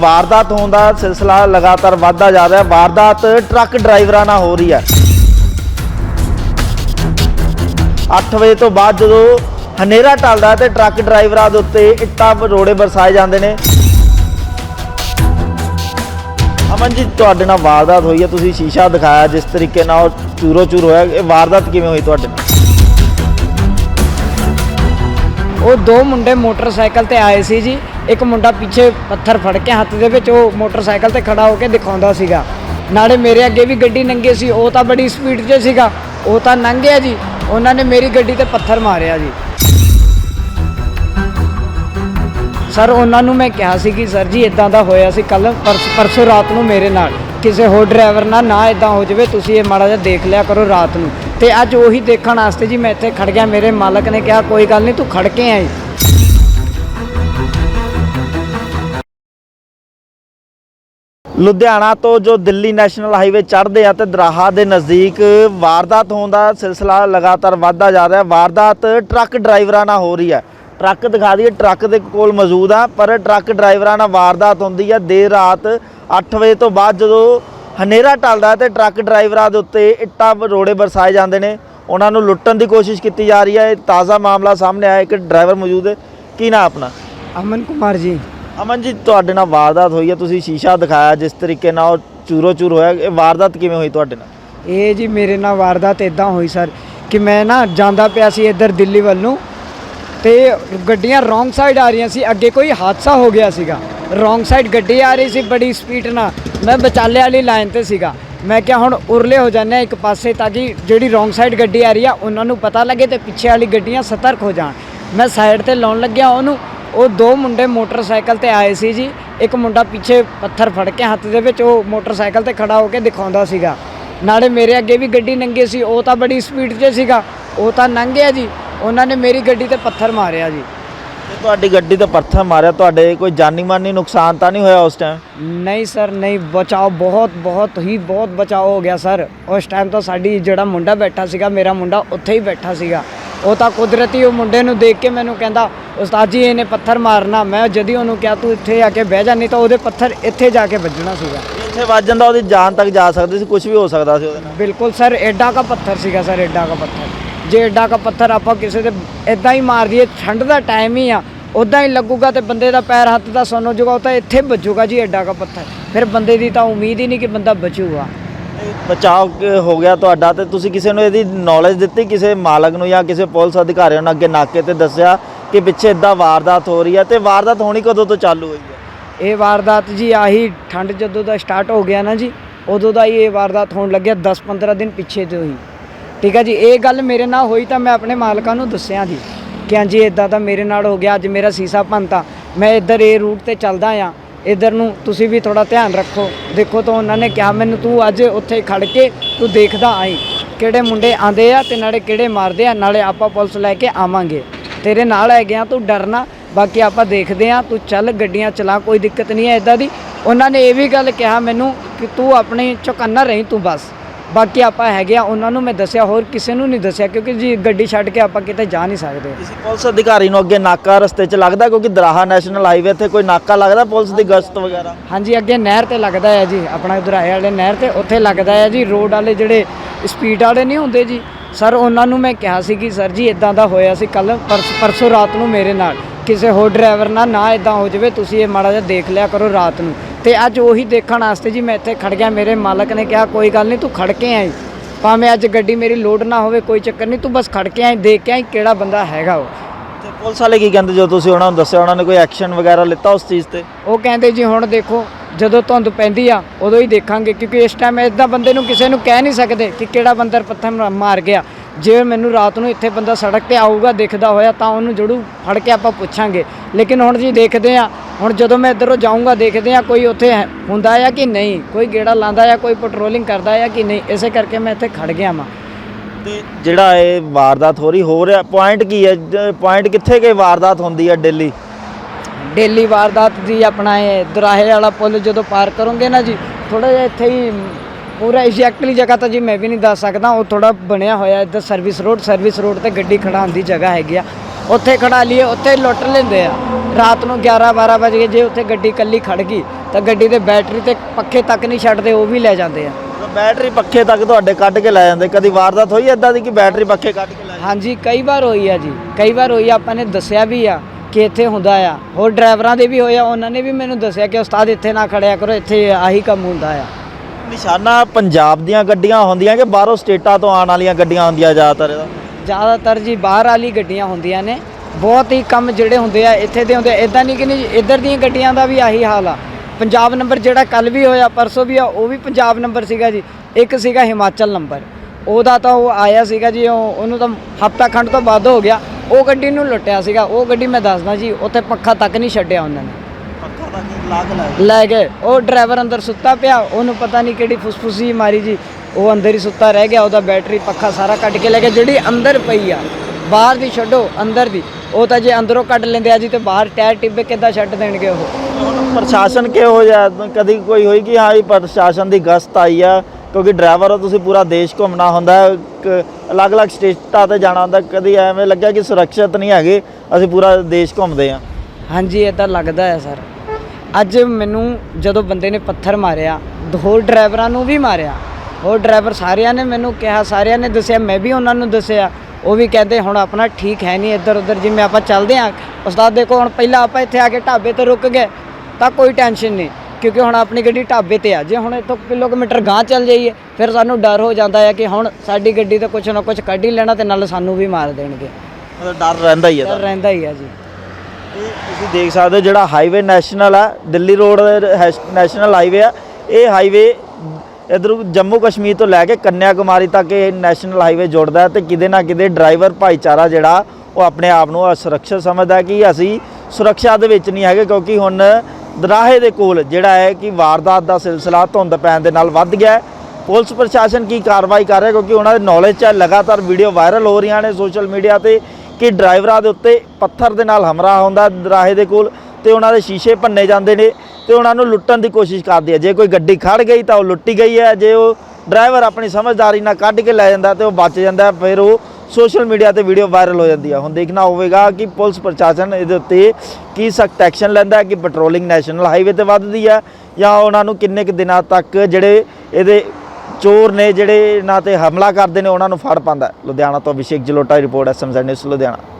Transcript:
ਵਾਰਦਾਤ ਹੋਣ ਦਾ ਸਿਲਸਿਲਾ ਲਗਾਤਾਰ ਵਧਦਾ ਜਾ ਰਿਹਾ। ਹੈ ਵਾਰਦਾਤ ਟਰੱਕ ਡਰਾਈਵਰਾਂ ਨਾਲ ਹੋ ਰਹੀ ਹੈ। 8 ਵਜੇ ਤੋਂ ਬਾਅਦ ਜਦੋਂ ਹਨੇਰਾ ਟਲਦਾ ਤੇ ਟਰੱਕ ਡਰਾਈਵਰਾਂ ਦੇ ਉੱਤੇ ਇੱਟਾਂ ਰੋੜੇ ਬਰਸਾਏ ਜਾਂਦੇ ਨੇ। ਅਮਨ ਜੀ, ਤੁਹਾਡੇ ਨਾਲ ਵਾਰਦਾਤ ਹੋਈ ਹੈ। ਤੁਸੀਂ ਸ਼ੀਸ਼ਾ ਦਿਖਾਇਆ ਜਿਸ ਤਰੀਕੇ ਨਾਲ ਉਹ ਚੂਰੋ ਚੂਰ ਹੋਇਆ। ਇਹ ਵਾਰਦਾਤ ਕਿਵੇਂ ਹੋਈ ਤੁਹਾਡੇ ਨਾਲ? ਉਹ ਦੋ ਮੁੰਡੇ ਮੋਟਰਸਾਈਕਲ ਤੇ ਆਏ ਸੀ ਜੀ। ਇੱਕ ਮੁੰਡਾ ਪਿੱਛੇ ਪੱਥਰ ਫੜ ਕੇ ਹੱਥ ਦੇ ਵਿੱਚ, ਉਹ ਮੋਟਰਸਾਈਕਲ ਤੇ ਖੜਾ ਹੋ ਕੇ ਦਿਖਾਉਂਦਾ ਸੀਗਾ। ਨਾਲੇ ਮੇਰੇ ਅੱਗੇ ਵੀ ਗੱਡੀ ਨੰਗੇ ਸੀ, ਉਹ ਤਾਂ ਬੜੀ ਸਪੀਡ 'ਚ ਸੀਗਾ। ਉਹ ਤਾਂ ਲੰਘ ਜੀ। ਉਹਨਾਂ ਨੇ ਮੇਰੀ ਗੱਡੀ ਤੇ ਪੱਥਰ ਮਾਰਿਆ ਜੀ। ਸਰ, ਉਹਨਾਂ ਨੂੰ ਮੈਂ ਕਿਹਾ ਸੀ ਕਿ ਸਰ ਜੀ ਇਦਾਂ ਦਾ ਹੋਇਆ ਸੀ ਕੱਲ ਪਰਸੋਂ ਰਾਤ ਨੂੰ ਮੇਰੇ ਨਾਲ। ਕਿਸੇ ਹੋਰ ਡਰਾਈਵਰ ਨਾਲ ਨਾ ਇਦਾਂ ਹੋ ਜਾਵੇ, ਤੁਸੀਂ ਇਹ ਮਾੜਾ ਜਿਹਾ ਦੇਖ ਲਿਆ ਕਰੋ ਰਾਤ ਨੂੰ। ਤੇ ਅੱਜ ਉਹੀ ਦੇਖਣ ਵਾਸਤੇ ਜੀ ਮੈਂ ਇੱਥੇ ਖੜ ਗਿਆ। ਮੇਰੇ ਮਾਲਕ ਨੇ ਕਿਹਾ, ਕੋਈ ਗੱਲ ਨਹੀਂ, ਤੂੰ ਖੜ ਕੇ ਆਈ। ਲੁਧਿਆਣਾ ਤੋਂ ਜੋ ਦਿੱਲੀ ਨੈਸ਼ਨਲ ਹਾਈਵੇ ਚੜ੍ਹਦੇ ਆ ਤੇ ਦਰਾਹਾ ਦੇ ਨਜ਼ਦੀਕ ਵਾਰਦਾਤ ਹੋਣ ਦਾ ਸਿਲਸਿਲਾ ਲਗਾਤਾਰ ਵਧਦਾ ਜਾ ਰਿਹਾ। ਵਾਰਦਾਤ ਟਰੱਕ ਡਰਾਈਵਰਾਂ ਨਾਲ ਹੋ ਰਹੀ ਹੈ। ਟਰੱਕ ਦਿਖਾ ਦਈਏ, ਟਰੱਕ ਦੇ ਕੋਲ ਮੌਜੂਦ ਆ, ਪਰ ਟਰੱਕ ਡਰਾਈਵਰਾਂ ਨਾਲ ਵਾਰਦਾਤ ਹੁੰਦੀ ਹੈ ਦੇਰ ਰਾਤ 8 ਵਜੇ ਤੋਂ ਬਾਅਦ ਜਦੋਂ ਹਨੇਰਾ ਟਲਦਾ ਹੈ ਤੇ ਟਰੱਕ ਡਰਾਈਵਰਾਂ ਦੇ ਉੱਤੇ ਇੱਟਾਂ, ਰੋੜੇ ਬਰਸਾਏ ਜਾਂਦੇ ਨੇ। ਉਹਨਾਂ ਨੂੰ ਲੁੱਟਣ ਦੀ ਕੋਸ਼ਿਸ਼ ਕੀਤੀ ਜਾ ਰਹੀ ਹੈ। ਇਹ ਤਾਜ਼ਾ ਮਾਮਲਾ ਸਾਹਮਣੇ ਆਇਆ। ਇੱਕ ਡਰਾਈਵਰ ਮੌਜੂਦ ਹੈ। ਕੀ ਨਾ ਆਪਣਾ? ਅਮਨ ਕੁਮਾਰ ਜੀ। ਅਮਨ ਜੀ ਤੁਹਾਡੇ ਨਾਲ ਵਾਰਦਾਤ ਹੋਈ ਹੈ, ਤੁਸੀਂ ਸ਼ੀਸ਼ਾ ਦਿਖਾਇਆ ਜਿਸ ਤਰੀਕੇ ਨਾਲ ਉਹ ਚੂਰੋ ਚੂਰ ਹੋਇਆ। ਇਹ ਵਾਰਦਾਤ ਕਿਵੇਂ ਹੋਈ ਤੁਹਾਡੇ ਨਾਲ? ਇਹ ਜੀ ਮੇਰੇ ਨਾਲ ਵਾਰਦਾਤ ਇਦਾਂ ਹੋਈ, ਸਰ, ਕਿ ਮੈਂ ਨਾ ਜਾਂਦਾ ਪਿਆ ਸੀ ਇੱਧਰ ਦਿੱਲੀ ਵੱਲ ਨੂੰ ਤੇ ਗੱਡੀਆਂ ਰੋਂਗ ਸਾਈਡ ਆ ਰਹੀਆਂ ਸੀ। ਅੱਗੇ ਕੋਈ ਹਾਦਸਾ ਹੋ ਗਿਆ ਸੀਗਾ। ਰੋਂਗ ਸਾਈਡ ਗੱਡੀ ਆ ਰਹੀ ਸੀ ਬੜੀ ਸਪੀਡ ਨਾਲ। ਮੈਂ ਵਿਚਾਲੇ ਵਾਲੀ ਲਾਈਨ ਤੇ ਸੀਗਾ। ਮੈਂ ਕਿਹਾ ਹੁਣ ਉਰਲੇ ਹੋ ਜਾਂਦੇ ਹਾਂ ਇੱਕ ਪਾਸੇ ਤਾਂ ਕਿ ਜਿਹੜੀ ਰੋਂਗ ਸਾਈਡ ਗੱਡੀ ਆ ਰਹੀ ਆ, ਉਹਨਾਂ ਨੂੰ ਪਤਾ ਲੱਗੇ ਤੇ ਪਿੱਛੇ ਵਾਲੀ ਗੱਡੀਆਂ ਸਤਰਕ ਹੋ ਜਾਣ। ਮੈਂ ਸਾਈਡ ਤੇ ਲਾਉਣ ਲੱਗਿਆ ਉਹਨੂੰ। ਉਹ ਦੋ ਮੁੰਡੇ ਮੋਟਰਸਾਈਕਲ ਤੇ ਆਏ ਸੀ ਜੀ। ਇੱਕ ਮੁੰਡਾ ਪਿੱਛੇ ਪੱਥਰ ਫੜ ਕੇ ਹੱਥ ਦੇ ਵਿੱਚ ਉਹ ਮੋਟਰਸਾਈਕਲ ਤੇ ਖੜਾ ਹੋ ਕੇ ਦਿਖਾਉਂਦਾ ਸੀਗਾ। ਨਾਲੇ ਮੇਰੇ ਅੱਗੇ ਵੀ ਗੱਡੀ ਨੰਗੇ ਸੀ ਉਹ ਤਾਂ ਬੜੀ ਸਪੀਡ 'ਚ ਸੀਗਾ। ਉਹ ਤਾਂ ਲੰਘ ਗਿਆ ਜੀ। ਉਹਨਾਂ ਨੇ ਮੇਰੀ ਗੱਡੀ ਤੇ ਪੱਥਰ ਮਾਰਿਆ ਜੀ। ਤੁਹਾਡੀ ਗੱਡੀ ਤੇ ਪੱਥਰ ਮਾਰਿਆ ਤੁਹਾਡੇ ਕੋਈ ਜਾਨੀ ਮਾਨੀ ਨੁਕਸਾਨ ਤਾਂ ਨਹੀਂ ਹੋਇਆ ਉਸ ਟਾਈਮ ਨਹੀਂ ਸਰ ਨਹੀਂ। ਬਚਾਓ ਬਹੁਤ ਬਹੁਤ ਹੀ ਬਹੁਤ ਬਚਾਓ ਹੋ ਗਿਆ ਸਰ। ਉਸ ਟਾਈਮ ਤਾਂ ਸਾਡੀ ਜਿਹੜਾ ਮੁੰਡਾ ਬੈਠਾ ਸੀਗਾ ਮੇਰਾ ਮੁੰਡਾ ਉੱਥੇ ਹੀ ਬੈਠਾ ਸੀਗਾ। ਉਹ ਤਾਂ ਕੁਦਰਤੀ ਉਹ ਮੁੰਡੇ ਨੂੰ ਦੇਖ ਕੇ ਮੈਨੂੰ ਕਹਿੰਦਾ ਉਸਤਾਦ ਜੀ ਇਹਨੇ ਪੱਥਰ ਮਾਰਨਾ। ਮੈਂ ਜਦੀ ਉਹਨੂੰ ਕਿਹਾ ਤੂੰ ਇੱਥੇ ਆ ਕੇ ਬਹਿ ਜਾ ਨਹੀਂ ਤਾਂ ਉਹਦੇ ਪੱਥਰ ਇੱਥੇ ਜਾ ਕੇ ਵੱਜਣਾ ਸੀਗਾ। ਇੱਥੇ ਵੱਜ ਜਾਂਦਾ ਉਹਦੀ ਜਾਨ ਤੱਕ ਜਾ ਸਕਦੀ ਸੀ ਕੁਝ ਵੀ ਹੋ ਸਕਦਾ ਸੀ ਉਹਦੇ ਨਾਲ। ਬਿਲਕੁਲ ਸਰ ਐਡਾ ਕਾ ਪੱਥਰ ਸੀਗਾ ਸਰ ਐਡਾ ਕਾ ਪੱਥਰ। ਜੇ ਐਡਾ ਕਾ ਪੱਥਰ ਆਪਾਂ ਕਿਸੇ ਦੇ ਇਦਾਂ ਹੀ ਮਾਰ ਦਈਏ ਠੰਡ ਦਾ ਟਾਈਮ ਹੀ ਆ ਉਦਾਂ ਹੀ ਲੱਗੂਗਾ ਤੇ ਬੰਦੇ ਦਾ ਪੈਰ ਹੱਥ ਦਾ ਸੁੰਨ ਜੂਗਾ ਉਹ ਤਾਂ ਇੱਥੇ ਵੱਜੂਗਾ ਜੀ ਐਡਾ ਕਾ ਪੱਥਰ। ਫਿਰ ਬੰਦੇ ਦੀ ਤਾਂ ਉਮੀਦ ਹੀ ਨਹੀਂ ਕਿ ਬੰਦਾ ਬਚੂਗਾ। ਬਚਾਅ ਹੋ ਗਿਆ ਤੁਹਾਡਾ ਤੇ ਤੁਸੀਂ ਕਿਸੇ ਨੂੰ ਇਹਦੀ ਨੌਲੇਜ ਦਿੱਤੀ? ਕਿਸੇ ਮਾਲਕ ਨੂੰ ਜਾਂ ਕਿਸੇ ਪੁਲਿਸ ਅਧਿਕਾਰੀਆਂ ਨੂੰ ਅੱਗੇ ਨਾਕੇ ਤੇ ਦੱਸਿਆ ਕਿ ਪਿੱਛੇ ਇਦਾਂ ਵਾਰਦਾਤ ਹੋ ਰਹੀ ਹੈ ਤੇ ਵਾਰਦਾਤ ਹੋਣੀ ਕਦੋਂ ਤੋਂ ਚਾਲੂ ਹੋਈ ਹੈ ਇਹ ਵਾਰਦਾਤ ਜੀ ਆਹੀ ਠੰਡ ਜਦੋਂ ਦਾ ਸਟਾਰਟ ਹੋ ਗਿਆ ਨਾ ਜੀ, ਉਦੋਂ ਦਾ ਹੀ ਇਹ ਵਾਰਦਾਤ ਹੋਣ ਲੱਗਿਆ 10-15 ਦਿਨ ਪਿੱਛੇ ਤੋਂ ਹੀ। ਠੀਕ ਹੈ ਜੀ, ਇਹ ਗੱਲ ਮੇਰੇ ਨਾਲ ਹੋਈ ਤਾਂ ਮੈਂ ਆਪਣੇ ਮਾਲਕਾਂ ਨੂੰ ਦੱਸਿਆ ਜੀ ਕਿ ਹਾਂਜੀ ਇਦਾਂ ਦਾ ਮੇਰੇ ਨਾਲ ਹੋ ਗਿਆ, ਅੱਜ ਮੇਰਾ ਸੀਸਾ ਭੰਨਤਾ। ਮੈਂ ਇੱਧਰ ਇਹ ਰੂਟ ਤੇ ਚੱਲਦਾ ਆ ਇੱਧਰ ਨੂੰ ਤੁਸੀਂ ਵੀ ਥੋੜਾ ਧਿਆਨ ਰੱਖੋ। ਦੇਖੋ ਤਾਂ ਉਹਨਾਂ ਨੇ ਕਿਹਾ, ਮੈਨੂੰ ਤੂੰ ਅੱਜ ਉੱਥੇ ਖੜ ਕੇ ਤੂੰ ਦੇਖਦਾ ਆਈ, ਕਿਹੜੇ ਮੁੰਡੇ ਆਂਦੇ ਆ ਤੇ ਨਾਲੇ ਕਿਹੜੇ ਮਾਰਦੇ ਆ, ਨਾਲੇ ਆਪਾਂ ਪੁਲਿਸ ਲੈ ਕੇ ਆਵਾਂਗੇ। ਤੇਰੇ ਨਾਲ ਹੈਗੇ ਆ, ਤੂੰ ਡਰਨਾ, ਬਾਕੀ ਆਪਾਂ ਦੇਖਦੇ ਆ, ਤੂੰ ਚੱਲ, ਗੱਡੀਆਂ ਚਲਾ, ਕੋਈ ਦਿੱਕਤ ਨਹੀਂ ਹੈ ਇਦਾਂ ਦੀ। ਉਹਨਾਂ ਨੇ ਇਹ ਵੀ ਗੱਲ ਕਿਹਾ ਮੈਨੂੰ ਕਿ ਤੂੰ ਆਪਣੀ ਚੁਕੰਨਾ ਰਹੀ ਤੂੰ ਬਸ। ਬਾਕੀ ਆਪਾਂ ਹੈਗੇ ਆ ਉਹਨਾਂ ਨੂੰ ਮੈਂ ਦੱਸਿਆ ਹੋਰ ਕਿਸੇ ਨੂੰ ਨਹੀਂ ਦੱਸਿਆ ਕਿਉਂਕਿ ਜੀ ਗੱਡੀ ਛੱਡ ਕੇ ਆਪਾਂ ਕਿਤੇ ਜਾ ਨਹੀਂ ਸਕਦੇ। ਕਿਸੇ ਪੁਲਿਸ ਅਧਿਕਾਰੀ ਨੂੰ ਅੱਗੇ ਨਾਕਾ ਰਸਤੇ 'ਚ ਲੱਗਦਾ ਕਿਉਂਕਿ ਦਰਾਹਾ ਨੈਸ਼ਨਲ ਹਾਈਵੇ ਤੇ ਕੋਈ ਨਾਕਾ ਲੱਗਦਾ ਪੁਲਿਸ ਦੀ ਗਸ਼ਤ ਵਗੈਰਾ? ਹਾਂਜੀ ਅੱਗੇ ਨਹਿਰ ਤੇ ਲੱਗਦਾ ਹੈ ਜੀ ਆਪਣਾ ਦੁਰਾਏ ਵਾਲੇ ਨਹਿਰ ਤੇ ਉੱਥੇ ਲੱਗਦਾ ਹੈ ਜੀ ਰੋਡ ਵਾਲੇ ਜਿਹੜੇ ਸਪੀਡ ਵਾਲੇ ਨਹੀਂ ਹੁੰਦੇ ਜੀ। ਸਰ ਉਹਨਾਂ ਨੂੰ ਮੈਂ ਕਿਹਾ ਸੀ ਕਿ ਸਰ ਜੀ ਇਦਾਂ ਦਾ ਹੋਇਆ ਸੀ ਕੱਲ ਪਰਸੋਂ ਰਾਤ ਨੂੰ ਮੇਰੇ ਨਾਲ। ਕਿਸੇ ਹੋਰ ਡਰਾਈਵਰ ਨਾਲ ਨਾ ਇਦਾਂ ਹੋ ਜਾਵੇ ਤੁਸੀਂ ਇਹ ਮਾੜਾ ਜਿਹਾ ਦੇਖ ਲਿਆ ਕਰੋ ਰਾਤ ਨੂੰ। ਤੇ ਅੱਜ ਉਹੀ ਦੇਖਣ ਵਾਸਤੇ ਜੀ ਮੈਂ ਇੱਥੇ ਖੜ ਗਿਆ। ਮੇਰੇ ਮਾਲਕ ਨੇ ਕਿਹਾ ਕੋਈ ਗੱਲ ਨਹੀਂ ਤੂੰ ਖੜ ਕੇ ਆਈ। ਭਾਵੇਂ ਅੱਜ ਗੱਡੀ ਮੇਰੀ ਲੋਡ ਨਾ ਹੋਵੇ ਕੋਈ ਚੱਕਰ ਨਹੀਂ ਤੂੰ ਬਸ ਖੜ ਕੇ ਆਈ ਦੇਖ ਕੇ ਆਈ ਕਿਹੜਾ ਬੰਦਾ ਹੈਗਾ ਉਹ। ਤੇ ਪੁਲਿਸ ਵਾਲੇ ਕੀ ਕਹਿੰਦੇ ਜੋ ਤੁਸੀਂ ਉਹਨਾਂ ਨੂੰ ਦੱਸਿਆ ਉਹਨਾਂ ਨੇ ਕੋਈ ਐਕਸ਼ਨ ਵਗੈਰਾ ਲਿੱਤਾ ਉਸ ਚੀਜ਼ ਤੇ? ਉਹ ਕਹਿੰਦੇ ਜੀ ਹੁਣ ਦੇਖੋ ਜਦੋਂ ਧੁੰਦ ਪੈਂਦੀ ਆ ਉਦੋਂ ਹੀ ਦੇਖਾਂਗੇ ਕਿਉਂਕਿ ਇਸ ਟਾਈਮ ਇਦਾਂ ਬੰਦੇ ਨੂੰ ਕਿਸੇ ਨੂੰ ਕਹਿ ਨਹੀਂ ਸਕਦੇ ਕਿ ਕਿਹੜਾ ਬੰਦਾ ਪੱਥਰ ਮਾ- ਮਾਰ ਗਿਆ। ਜੇ ਮੈਨੂੰ ਰਾਤ ਨੂੰ ਇੱਥੇ ਬੰਦਾ ਸੜਕ ਤੇ ਆਊਗਾ ਦਿਖਦਾ ਹੋਇਆ ਤਾਂ ਉਹਨੂੰ ਜੜੂ ਫੜ ਕੇ ਆਪਾਂ ਪੁੱਛਾਂਗੇ। ਲੇਕਿਨ ਹੁਣ ਜੀ ਦੇਖਦੇ ਆ ਹੁਣ ਜਦੋਂ ਮੈਂ ਇੱਧਰੋਂ ਜਾਊਂਗਾ ਦੇਖਦੇ ਆ ਕੋਈ ਉੱਥੇ ਹੁੰਦਾ ਆ ਕਿ ਨਹੀਂ ਕੋਈ ਗੇੜਾ ਲਾਂਦਾ ਆ ਕੋਈ ਪੈਟਰੋਲਿੰਗ ਕਰਦਾ ਆ ਕਿ ਨਹੀਂ ਇਸੇ ਕਰਕੇ ਮੈਂ ਇੱਥੇ ਖੜ ਗਿਆ ਵਾਂ। ਤੇ ਜਿਹੜਾ ਇਹ ਵਾਰਦਾਤ ਹੋ ਰਹੀ ਹੋ ਰਿਹਾ ਪੁਆਇੰਟ ਕੀ ਹੈ? ਪੁਆਇੰਟ ਕਿੱਥੇ ਕਿ ਵਾਰਦਾਤ ਹੁੰਦੀ ਹੈ ਦਿੱਲੀ ਡੇਲੀ ਵਾਰਦਾਤ ਦੀ ਆਪਣਾ ਇਹ ਦੁਰਾਹੇ ਵਾਲਾ ਪੁੱਲ ਜਦੋਂ ਪਾਰ ਕਰੋਗੇ ਨਾ ਜੀ ਥੋੜਾ ਜਿਹਾ ਇੱਥੇ ਹੀ ਪੂਰਾ ਐਗਜ਼ੈਕਟਲੀ ਜਗ੍ਹਾ ਤਾਂ ਜੀ ਮੈਂ ਵੀ ਨਹੀਂ ਦੱਸ ਸਕਦਾ ਉਹ ਥੋੜਾ ਬਣਿਆ ਹੋਇਆ ਇੱਧਰ ਸਰਵਿਸ ਰੋਡ ਸਰਵਿਸ ਰੋਡ ਤੇ ਗੱਡੀ ਖੜਾਉਣ ਦੀ ਜਗ੍ਹਾ ਹੈਗੀ ਆ। ਉੱਥੇ ਖੜਾ ਲਈਏ ਉੱਥੇ ਲੁੱਟ ਲੈਂਦੇ ਆ। ਰਾਤ ਨੂੰ 11 12 ਵਜੇ ਜੇ ਉੱਥੇ ਗੱਡੀ ਕੱਲੀ ਖੜ ਗਈ ਤਾਂ ਗੱਡੀ ਦੇ ਬੈਟਰੀ ਤੇ ਪੱਖੇ ਤੱਕ ਨਹੀਂ ਛੱਡਦੇ ਉਹ ਵੀ ਲੈ ਜਾਂਦੇ ਆ। ਬੈਟਰੀ ਪੱਖੇ ਤੱਕ ਤੁਹਾਡੇ ਕੱਢ ਕੇ ਲੈ ਜਾਂਦੇ ਕਦੀ ਵਾਰਦਾਤ ਹੋਈ ਐਦਾਂ ਦੀ ਕਿ ਬੈਟਰੀ ਪੱਖੇ ਕੱਢ ਕੇ ਲੈ ਹਾਂਜੀ ਕਈ ਵਾਰ ਹੋਈ ਆ ਜੀ ਕਈ ਵਾਰ ਹੋਈ ਆ, ਆਪਾਂ ਨੇ ਦੱਸਿਆ ਵੀ ਆ ਕਿ ਇੱਥੇ ਹੁੰਦਾ ਆ। ਹੋਰ ਡਰਾਈਵਰਾਂ ਦੇ ਵੀ ਹੋਇਆ ਉਹਨਾਂ ਨੇ ਵੀ ਮੈਨੂੰ ਦੱਸਿਆ ਕਿ ਉਸਤਾਦ ਇੱਥੇ ਨਾ ਖੜਿਆ ਕਰੋ ਇੱਥੇ ਆਹੀ ਕੰਮ ਹੁੰਦਾ ਆ। ਨਿਸ਼ਾਨਾ ਪੰਜਾਬ ਦੀਆਂ ਗੱਡੀਆਂ ਹੁੰਦੀਆਂ ਕਿ ਬਾਹਰੋਂ ਸਟੇਟਾਂ ਤੋਂ ਆਉਣ ਵਾਲੀਆਂ ਗੱਡੀਆਂ ਹੁੰਦੀਆਂ ਜ਼ਿਆਦਾਤਰ? ਇਹਦਾ ਜ਼ਿਆਦਾਤਰ ਜੀ ਬਾਹਰ ਵਾਲੀ ਗੱਡੀਆਂ ਹੁੰਦੀਆਂ ਨੇ ਬਹੁਤ ਹੀ ਕੰਮ ਜਿਹੜੇ ਹੁੰਦੇ ਆ ਇੱਥੇ ਦੇ ਹੁੰਦੇ ਇਦਾਂ ਨਹੀਂ ਕਿ ਨਹੀਂ ਇੱਧਰ ਦੀਆਂ ਗੱਡੀਆਂ ਦਾ ਵੀ ਆਹੀ ਹਾਲ ਆ। ਪੰਜਾਬ ਨੰਬਰ ਜਿਹੜਾ ਕੱਲ ਵੀ ਹੋਇਆ ਪਰਸੋਂ ਵੀ ਆ ਉਹ ਵੀ ਪੰਜਾਬ ਨੰਬਰ ਸੀਗਾ ਜੀ। ਇੱਕ ਸੀਗਾ ਹਿਮਾਚਲ ਨੰਬਰ। ਉਹਦਾ ਤਾਂ ਉਹ ਆਇਆ ਸੀਗਾ ਜੀ ਉਹ ਉਹਨੂੰ ਤਾਂ ਹਫਤਾ ਖੰਡ ਤੋਂ ਵੱਧ ਹੋ ਗਿਆ। ਉਹ ਗੱਡੀ ਨੂੰ ਲੁੱਟਿਆ ਸੀਗਾ। ਉਹ ਗੱਡੀ ਮੈਂ ਦੱਸਦਾ ਜੀ ਉੱਥੇ ਪੱਖਾ ਤੱਕ ਨਹੀਂ ਛੱਡਿਆ ਉਹਨਾਂ ਨੇ। ਪੱਖਾ ਤਾਂ ਕੀ ਲਾ ਕੇ ਲੈ ਲੈ ਗਏ। ਉਹ ਡਰਾਈਵਰ ਅੰਦਰ ਸੁੱਤਾ ਪਿਆ। ਉਹਨੂੰ ਪਤਾ ਨਹੀਂ ਕਿਹੜੀ ਫੁਸਫੁਸੀ ਮਾਰੀ ਜੀ। ਉਹ ਅੰਦਰ ਹੀ ਸੁੱਤਾ ਰਹਿ ਗਿਆ ਉਹਦਾ ਬੈਟਰੀ ਪੱਖਾ ਸਾਰਾ ਕੱਢ ਕੇ ਲੈ ਗਿਆ ਜਿਹੜੀ ਅੰਦਰ ਪਈ ਆ ਬਾਹਰ ਦੀ ਛੱਡੋ ਅੰਦਰ ਦੀ। ਉਹ ਤਾਂ ਜੇ ਅੰਦਰੋਂ ਕੱਢ ਲੈਂਦੇ ਆ ਜੀ ਤੇ ਬਾਹਰ ਟਾਇਰ ਟਿੱਬੇ ਕਿੱਦਾਂ ਛੱਡ ਦੇਣਗੇ ਉਹ? ਪ੍ਰਸ਼ਾਸਨ ਕਿਹੋ ਜਿਹਾ ਕਦੀ ਕੋਈ ਹੋਈ ਕਿ ਹਾਂ ਇਹ ਪ੍ਰਸ਼ਾਸਨ ਦੀ ਗਸ਼ਤ ਆਈ ਆ ਕਿਉਂਕਿ ਡਰਾਈਵਰ ਹੋ ਤੁਸੀਂ ਪੂਰਾ ਦੇਸ਼ ਘੁੰਮਣਾ ਹੁੰਦਾ ਅਲੱਗ-ਅਲੱਗ ਸਟੇਟਾਂ ਤੇ ਜਾਣਾ ਹੁੰਦਾ ਕਦੀ ਐਵੇਂ ਲੱਗਿਆ ਕਿ ਸੁਰੱਖਿਅਤ ਨਹੀਂ ਹੈਗੇ ਅਸੀਂ ਪੂਰਾ ਦੇਸ਼ ਘੁੰਮਦੇ ਆ। ਹਾਂਜੀ ਇਦਾਂ ਲੱਗਦਾ ਹੈ ਸਰ। ਅੱਜ ਮੈਨੂੰ ਜਦੋਂ ਬੰਦੇ ਨੇ ਪੱਥਰ ਮਾਰਿਆ ਹੋਰ ਡਰਾਈਵਰਾਂ ਨੂੰ ਵੀ ਮਾਰਿਆ ਹੋਰ ਡਰਾਈਵਰ ਸਾਰਿਆਂ ਨੇ ਮੈਨੂੰ ਕਿਹਾ ਸਾਰਿਆਂ ਨੇ ਦੱਸਿਆ ਮੈਂ ਵੀ ਉਹਨਾਂ ਨੂੰ ਦੱਸਿਆ। ਉਹ ਵੀ ਕਹਿੰਦੇ ਹੁਣ ਆਪਣਾ ਠੀਕ ਹੈ ਨਹੀਂ ਇੱਧਰ ਉੱਧਰ ਜਿਵੇਂ ਆਪਾਂ ਚੱਲਦੇ ਆ ਉਸਤਾਦ ਦੇਖੋ ਹੁਣ ਪਹਿਲਾਂ ਆਪਾਂ ਇੱਥੇ ਆ ਕੇ ਢਾਬੇ ਤੇ ਰੁਕ ਗਏ ਤਾਂ ਕੋਈ ਟੈਨਸ਼ਨ ਨਹੀਂ। ਕਿਉਂਕਿ ਹੁਣ ਆਪਣੀ ਗੱਡੀ ਢਾਬੇ ਤੇ ਆ। ਜੇ ਹੁਣ ਇੱਥੋਂ ਕਿਲੋਮੀਟਰ ਗਾਂਹ ਚੱਲ ਜਾਈਏ ਫਿਰ ਸਾਨੂੰ ਡਰ ਹੋ ਜਾਂਦਾ ਹੈ ਕਿ ਹੁਣ ਸਾਡੀ ਗੱਡੀ ਤੇ ਕੁਝ ਨਾ ਕੁਝ ਕੱਢ ਹੀ ਲੈਣਾ ਤੇ ਨਾਲ ਸਾਨੂੰ ਵੀ ਮਾਰ ਦੇਣਗੇ। ਮਤਲਬ ਡਰ ਰਹਿੰਦਾ ਹੀ ਹੈ ਡਰ ਰਹਿੰਦਾ ਹੀ ਆ ਜੀ। ਇਹ ਤੁਸੀਂ ਦੇਖ ਸਕਦੇ ਹੋ ਜਿਹੜਾ ਹਾਈਵੇ ਨੈਸ਼ਨਲ ਆ ਦਿੱਲੀ ਰੋਡ ਨੈਸ਼ਨਲ ਹਾਈਵੇ ਆ ਇਹ ਹਾਈਵੇ ਇਧਰ ਜੰਮੂ ਕਸ਼ਮੀਰ ਤੋਂ ਲੈ ਕੇ ਕੰਨਿਆ ਕੁਮਾਰੀ ਤੱਕ ਇਹ ਨੈਸ਼ਨਲ ਹਾਈਵੇ ਜੁੜਦਾ ਹੈ ਤੇ ਕਿਤੇ ਨਾ ਕਿਤੇ ਡਰਾਈਵਰ ਭਾਈਚਾਰਾ ਜਿਹੜਾ ਉਹ ਆਪਣੇ ਆਪ ਨੂੰ ਅਸੁਰੱਖਿਅਤ ਸਮਝਦਾ ਕਿ ਅਸੀਂ ਸੁਰੱਖਿਆ ਦੇ ਵਿੱਚ ਨਹੀਂ ਹੈਗੇ ਕਿਉਂਕਿ ਹੁਣ ਦਰਾਹੇ ਦੇ ਕੋਲ ਜਿਹੜਾ ਹੈ ਕਿ ਵਾਰਦਾਤ ਦਾ ਸਿਲਸਿਲਾ ਧੁੰਦ ਪੈਣ ਦੇ ਨਾਲ ਵੱਧ ਗਿਆ ਪੁਲਿਸ ਪ੍ਰਸ਼ਾਸਨ ਕੀ ਕਾਰਵਾਈ ਕਰ ਰਿਹਾ ਕਿਉਂਕਿ ਉਹਨਾਂ ਦੇ ਨੌਲੇਜ 'ਚ ਹੈ, ਲਗਾਤਾਰ ਵੀਡੀਓ ਵਾਇਰਲ ਹੋ ਰਹੀਆਂ ਨੇ ਸੋਸ਼ਲ ਮੀਡੀਆ ਤੇ ਕਿ ਡਰਾਈਵਰਾਂ ਦੇ ਉੱਤੇ ਪੱਥਰ ਦੇ ਨਾਲ ਹਮਲਾ ਹੁੰਦਾ ਦਰਾਹੇ ਦੇ ਕੋਲ ਤੇ ਉਹਨਾਂ ਦੇ ਸ਼ੀਸ਼ੇ ਭੰਨੇ ਜਾਂਦੇ ਨੇ। ਤੇ ਉਹਨਾਂ ਨੂੰ ਲੁੱਟਣ ਦੀ ਕੋਸ਼ਿਸ਼ ਕਰਦੀ ਹੈ। ਜੇ ਕੋਈ ਗੱਡੀ ਖੜ ਗਈ ਤਾਂ ਉਹ ਲੁੱਟੀ ਗਈ ਹੈ। ਜੇ ਉਹ ਡਰਾਈਵਰ ਆਪਣੀ ਸਮਝਦਾਰੀ ਨਾਲ ਕੱਢ ਕੇ ਲੈ ਜਾਂਦਾ ਤੇ ਉਹ ਬਚ ਜਾਂਦਾ ਫਿਰ ਉਹ ਸੋਸ਼ਲ ਮੀਡੀਆ ਤੇ ਵੀਡੀਓ ਵਾਇਰਲ ਹੋ ਜਾਂਦੀ ਹੈ। ਹੁਣ ਦੇਖਣਾ ਹੋਵੇਗਾ ਕਿ ਪੁਲਿਸ ਪ੍ਰਸ਼ਾਸਨ ਇਹਦੇ ਉੱਤੇ ਕੀ ਸਖਤ ਐਕਸ਼ਨ ਲੈਂਦਾ ਹੈ, ਕਿ ਪੈਟਰੋਲਿੰਗ ਨੈਸ਼ਨਲ ਹਾਈਵੇ ਤੇ ਵੱਧਦੀ ਹੈ ਜਾਂ ਉਹਨਾਂ ਨੂੰ ਕਿੰਨੇ ਕੁ ਦਿਨਾਂ ਤੱਕ ਜਿਹੜੇ ਇਹਦੇ ਚੋਰ ਨੇ, ਜਿਹੜੇ ਇਹਨਾਂ ਤੇ ਹਮਲਾ ਕਰਦੇ ਨੇ, ਉਹਨਾਂ ਨੂੰ ਫੜ ਪਾਉਂਦਾ ਲੁਧਿਆਣਾ ਤੋਂ ਅਭਿਸ਼ੇਕ ਜਲੋਟਾ ਦੀ ਰਿਪੋਰਟ ਐਸਐਮਜ਼ੈਡ ਨਿਊਜ਼ ਲੁਧਿਆਣਾ।